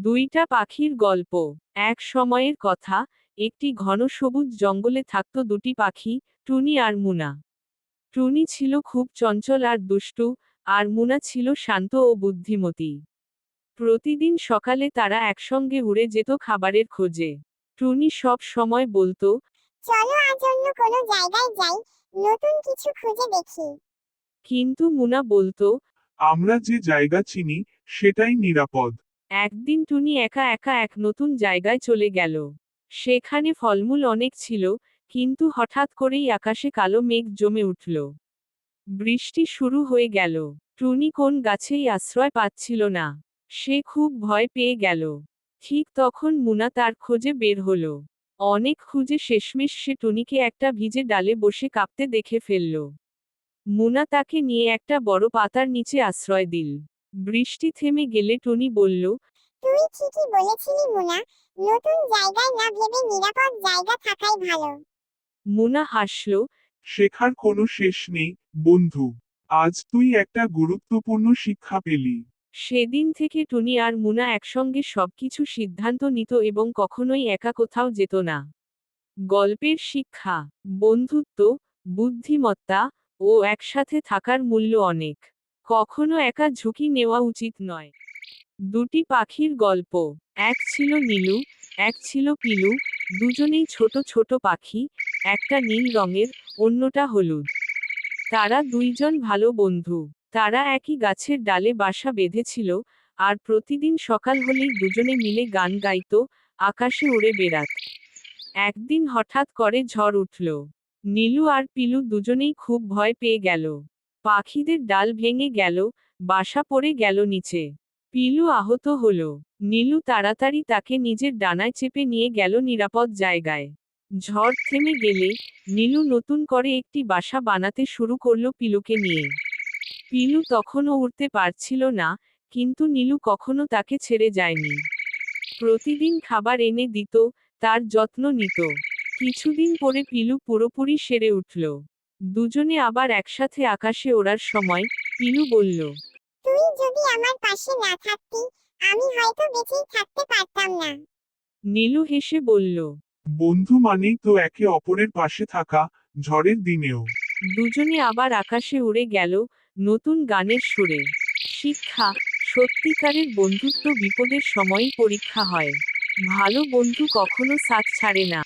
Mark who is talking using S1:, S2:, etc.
S1: দুইটা পাখির গল্প। এক সময়ের কথা একটি ঘন সবুজ জঙ্গলে থাকত দুটি পাখি টুনি আর মুনা। টুনি ছিল খুব চঞ্চল আর দুষ্টু আর মুনা ছিল শান্ত ও বুদ্ধিমতী। প্রতিদিন সকালে তারা একসঙ্গে উড়ে যেত খাবারের খোঁজে। টুনি সব সময় বলতো
S2: চলো আজ অন্য কোনো জায়গায় যাই নতুন কিছু খুঁজে দেখি।
S1: কিন্তু মুনা বলতো
S3: আমরা যে জায়গা চিনি সেটাই নিরাপদ।
S1: একদিন টুনি একা একা এক নতুন জায়গায় চলে গেল। সেখানে ফলমূল অনেক ছিল, কিন্তু হঠাৎ করেই আকাশে কালো মেঘ জমে উঠল। বৃষ্টি শুরু হয়ে গেল। টুনি কোন গাছেই আশ্রয় পাচ্ছিল না। সে খুব ভয় পেয়ে গেল। ঠিক তখন মুনা তার খোঁজে বের হল। অনেক খুঁজে শেষমেশ সে টুনিকে একটা ভিজে ডালে বসে কাঁপতে দেখে ফেলল। মুনা তাকে নিয়ে একটা বড় পাতার নিচে আশ্রয় দিল। বৃষ্টি থেমে গেলে টনি বলল
S2: তুই ঠিকই বলেছিলি মুনা। নতুন জায়গায় না ভেবে নিরাপদ জায়গা থাকাই ভালো।
S1: মুনা হাসল
S3: শেখার কোনো শেষ নেই বন্ধু। আজ তুই একটা গুরুত্বপূর্ণ শিক্ষা পেলি।
S1: সেদিন থেকে টনি আর মুনা একসঙ্গে সবকিছু সিদ্ধান্ত নিত এবং কখনোই একা কোথাও যেত না। গল্পের শিক্ষা বন্ধুত্ব বুদ্ধিমত্তা ও একসাথে থাকার মূল্য অনেক। কখনো একা ঝুঁকি নেওয়া উচিত নয়। দুটি পাখির গল্প, এক ছিল নীলু, এক ছিল পিলু, দুজনেই ছোট ছোট পাখি, একটা নীল রঙের, অন্যটা হলুদ। তারা দুইজন ভালো বন্ধু, তারা একই গাছের ডালে বাসা বেঁধেছিল, আর প্রতিদিন সকাল হলেই দুজনে মিলে গান গাইত, আকাশে উড়ে বেড়াত। একদিন হঠাৎ করে ঝড় উঠল। নীলু আর পিলু দুজনেই খুব ভয় পেয়ে গেল। পাখিদের ডাল ভেঙে গেল, বাসা পড়ে গেল নিচে। পিলু আহত হল। নীলু তাড়াতাড়ি তাকে নিজের ডানায় চেপে নিয়ে গেল নিরাপদ জায়গায়। ঝড় থেমে গেলে নীলু নতুন করে একটি বাসা বানাতে শুরু করল পিলুকে নিয়ে। পিলু তখনও উড়তে পারছিল না, কিন্তু নীলু কখনো তাকে ছেড়ে যায়নি। প্রতিদিন খাবার এনে দিত, তার যত্ন নিত। কিছুদিন পরে পিলু পুরোপুরি সেরে উঠল। দুজনে আবার একসাথে আকাশে ওড়ার সময় পিলু বলল
S2: তুই যদি আমার পাশে না থাকতি আমি হয়তো বেঁচেই থাকতে পারতাম না।
S1: নীলু হেসে বলল
S3: বন্ধু মানেই তো একে অপরের পাশে থাকা ঝড়ের দিনেও।
S1: দুজনে আবার আকাশে উড়ে গেল নতুন গানের সুরে। শিক্ষা সত্যিকারের বন্ধুত্ব বিপদের সময়ই পরীক্ষা হয়। ভালো বন্ধু কখনো সাথ ছাড়ে না।